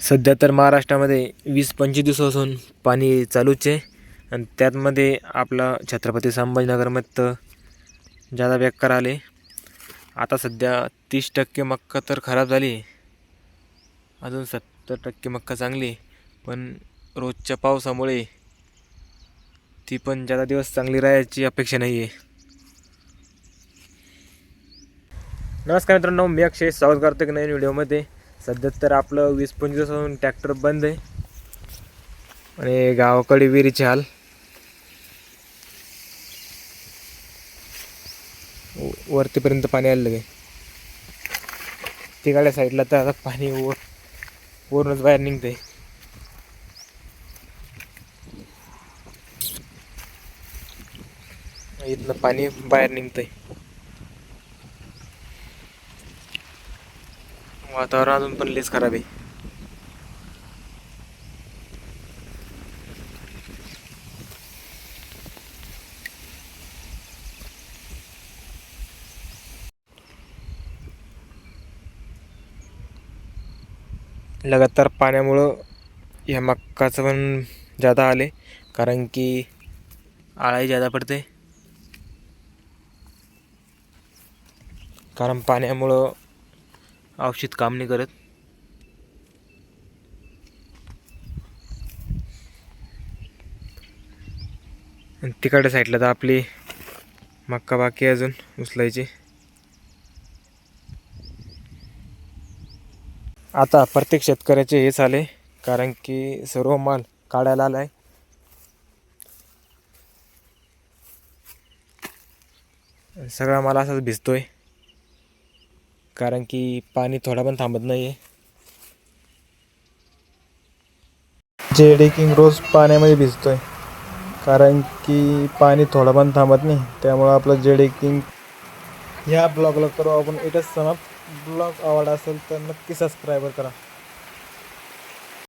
सध्या तर महाराष्ट्रामध्ये वीस पंचवीस दिवसापासून पाणी चालूच आहे. आणि त्यातमध्ये आपला छत्रपती संभाजीनगरमध्ये तर जादा बेकार आले. आता सध्या तीस टक्के मक्का तर खराब झाली अजून सत्तर टक्के मक्का चांगली आहे. पण रोजच्या पावसामुळे ती पण जादा दिवस चांगली राहायची अपेक्षा नाही आहे. नमस्कार मित्रांनो मी अक्षय. स्वागत करतो एक नवीन व्हिडिओमध्ये. सध्या तर आपलं वीस पंचवीस दिवसापासून ट्रॅक्टर बंद आहे. आणि गावाकडे विहिरीचे हाल. वरतीपर्यंत पाणी आलं काय तिकडल्या साईडला तर आता पाणी वर वरूनच बाहेर निघतंय. इथलं पाणी बाहेर निघतंय. वातावरण अजून पण लेच खराब आहे. लगातार पाण्यामुळं ह्या मक्काचं पण जादा आले कारण की आळाही जादा पडते. कारण पाण्यामुळं औषध काम नाही करत. आणि तिकडच्या साईडला तर आपली मक्का बाकी अजून उचलायची. आता प्रत्येक शेतकऱ्याचे हेच आले कारण की सर्व माल काढायला आलाय. आहे सगळा माल असाच भिजतोय. कारण की पाणी थोडा पण थांबत नाही आहे जेडेकिंग रोज पाण्यामध्ये भिजतोय. कारण की पाणी थोडं पण थांबत नाही. त्यामुळं आपलं जेडेकिंग ह्या ब्लॉगला करू आपण इथंच समाप्त. ब्लॉग आवड असेल तर नक्की सबस्क्राईबर करा.